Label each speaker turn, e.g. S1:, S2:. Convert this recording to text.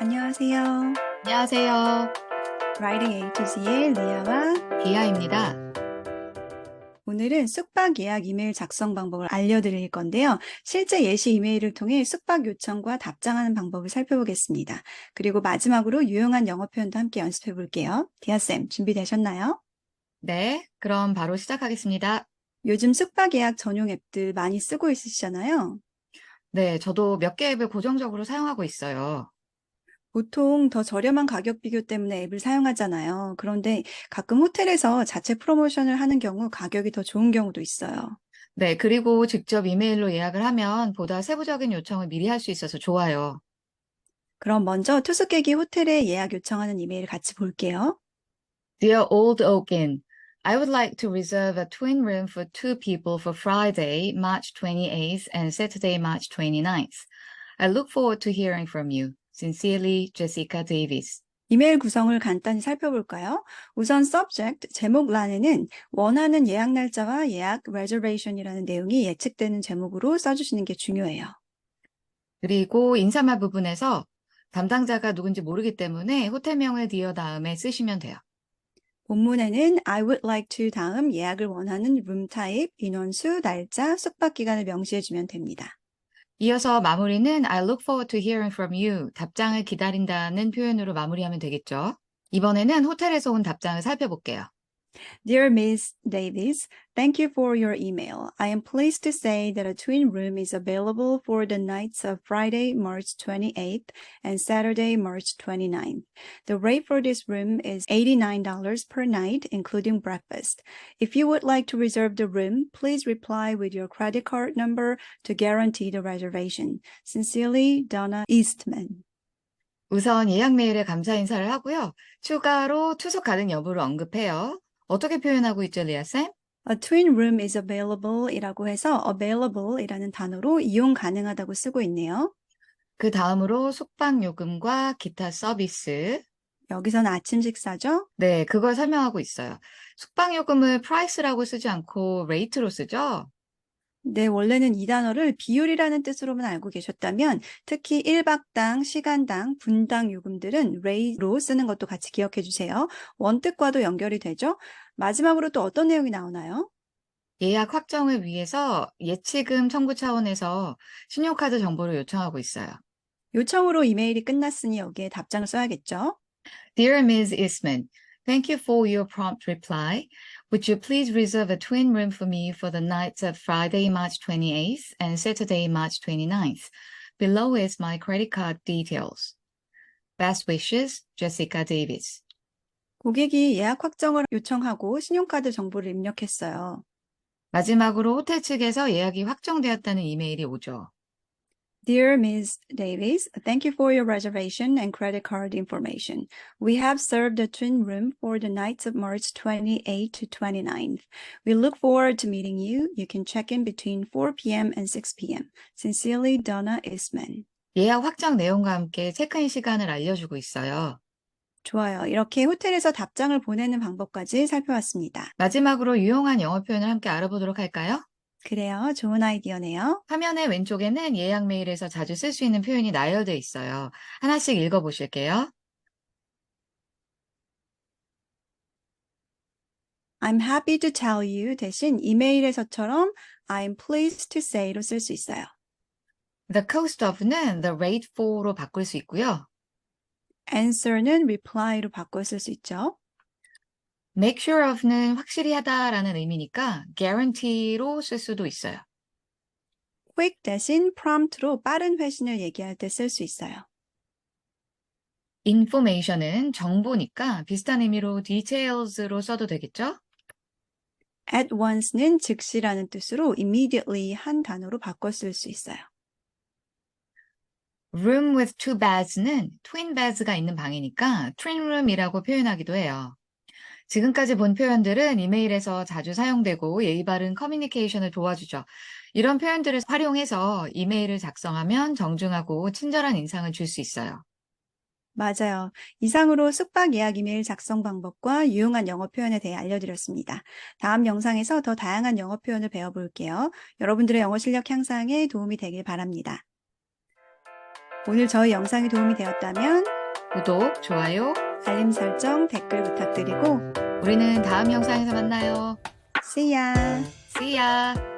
S1: 안녕하세요.
S2: 안녕하세요.
S1: Writing A to Z의 리아와
S2: 디아입니다.
S1: 오늘은 숙박 예약 이메일 작성 방법을 알려드릴 건데요. 실제 예시 이메일을 통해 숙박 요청과 답장하는 방법을 살펴보겠습니다. 그리고 마지막으로 유용한 영어 표현도 함께 연습해 볼게요. 디아쌤, 준비되셨나요?
S2: 네, 그럼 바로 시작하겠습니다.
S1: 요즘 숙박 예약 전용 앱들 많이 쓰고 있으시잖아요.
S2: 네, 저도 몇 개 앱을 고정적으로 사용하고 있어요.
S1: 보통 더 저렴한 가격 비교 때문에 앱을 사용하잖아요. 그런데 가끔 호텔에서 자체 프로모션을 하는 경우 가격이 더 좋은 경우도 있어요.
S2: 네, 그리고 직접 이메일로 예약을 하면 보다 세부적인 요청을 미리 할 수 있어서 좋아요.
S1: 그럼 먼저 투숙객이 호텔에 예약 요청하는 이메일 같이 볼게요.
S2: Dear Old Oak Inn, I would like to reserve a twin room for two people for Friday, March 28th and Saturday, March 29th. I look forward to hearing from you. Sincerely, Jessica Davis.
S1: 이메일 구성을 간단히 살펴볼까요? 우선 subject, 제목란에는 원하는 예약 날짜와 예약 reservation이라는 내용이 예측되는 제목으로 써주시는 게 중요해요.
S2: 그리고 인사말 부분에서 담당자가 누군지 모르기 때문에 호텔명을 디어 다음에 쓰시면 돼요.
S1: 본문에는 I would like to 다음 예약을 원하는 room type, 인원수, 날짜, 숙박 기간을 명시해 주면 됩니다.
S2: 이어서 마무리는 I look forward to hearing from you. 답장을 기다린다는 표현으로 마무리하면 되겠죠. 이번에는 호텔에서 온 답장을 살펴볼게요.
S1: Dear Ms. Davis, thank you for your email. I am pleased to say that a twin room is available for the nights of Friday, March 28th and Saturday, March 29th. The rate for this room is $89 per night, including breakfast. If you would like to reserve the room, please reply with your credit card number to guarantee the reservation. Sincerely, Donna Eastman.
S2: 우선 예약 메일에 감사 인사를 하고요. 추가로 투숙 가능 여부를 언급해요. 어떻게 표현하고 있죠, 리아쌤?
S1: A twin room is available 이라고 해서 available 이라는 단어로 이용 가능하다고 쓰고 있네요.
S2: 그 다음으로 숙박 요금과 기타 서비스.
S1: 여기서는 아침 식사죠?
S2: 네, 그걸 설명하고 있어요. 숙박 요금을 price라고 쓰지 않고 rate로 쓰죠?
S1: 네, 원래는 이 단어를 비율이라는 뜻으로만 알고 계셨다면 특히 1박당, 시간당, 분당 요금들은 rate로 쓰는 것도 같이 기억해 주세요. 원뜻과도 연결이 되죠? 마지막으로 또 어떤 내용이 나오나요?
S2: 예약 확정을 위해서 예치금 청구 차원에서 신용카드 정보를 요청하고 있어요.
S1: 요청으로 이메일이 끝났으니 여기에 답장을 써야겠죠?
S2: Dear Ms. Eastman, thank you for your prompt reply. Would you please reserve a twin room for me for the nights of Friday, March 28th and Saturday, March 29th? Below is my credit card details. Best wishes, Jessica Davis.
S1: 고객이 예약 확정을 요청하고 신용카드 정보를 입력했어요.
S2: 마지막으로 호텔 측에서 예약이 확정되었다는 이메일이 오죠.
S1: Dear Ms. Davis, thank you for your reservation and credit card information. We have served a twin room for the nights of March 28 to 29th. We look forward to meeting you. You can check in between 4 p.m. and 6 p.m. Sincerely, Donna Eastman.
S2: 예약 확정 내용과 함께 체크인 시간을 알려주고 있어요.
S1: 좋아요. 이렇게 호텔에서 답장을 보내는 방법까지 살펴봤습니다.
S2: 마지막으로 유용한 영어 표현을 함께 알아보도록 할까요?
S1: 그래요. 좋은 아이디어네요.
S2: 화면의 왼쪽에는 예약 메일에서 자주 쓸 수 있는 표현이 나열되어 있어요. 하나씩 읽어보실게요.
S1: I'm happy to tell you 대신 이메일에서처럼 I'm pleased to say로 쓸 수 있어요.
S2: The cost of는 the rate for로 바꿀 수 있고요.
S1: answer는 reply로 바꿔 쓸 수 있죠.
S2: Make sure of는 확실히 하다라는 의미니까 guarantee로 쓸 수도 있어요.
S1: quick 대신 prompt로 빠른 회신을 얘기할 때 쓸 수 있어요.
S2: information은 정보니까 비슷한 의미로 details로 써도 되겠죠?
S1: at once는 즉시라는 뜻으로 immediately 한 단어로 바꿔 쓸 수 있어요.
S2: room with two beds는 twin beds가 있는 방이니까 twin room이라고 표현하기도 해요. 지금까지 본 표현들은 이메일에서 자주 사용되고 예의 바른 커뮤니케이션을 도와주죠. 이런 표현들을 활용해서 이메일을 작성하면 정중하고 친절한 인상을 줄 수 있어요.
S1: 맞아요. 이상으로 숙박 예약 이메일 작성 방법과 유용한 영어 표현에 대해 알려드렸습니다. 다음 영상에서 더 다양한 영어 표현을 배워볼게요. 여러분들의 영어 실력 향상에 도움이 되길 바랍니다. 오늘 저희 영상이 도움이 되었다면
S2: 구독, 좋아요.
S1: 알림 설정, 댓글 부탁드리고
S2: 우리는 다음 영상에서 만나요.
S1: See ya!
S2: See ya!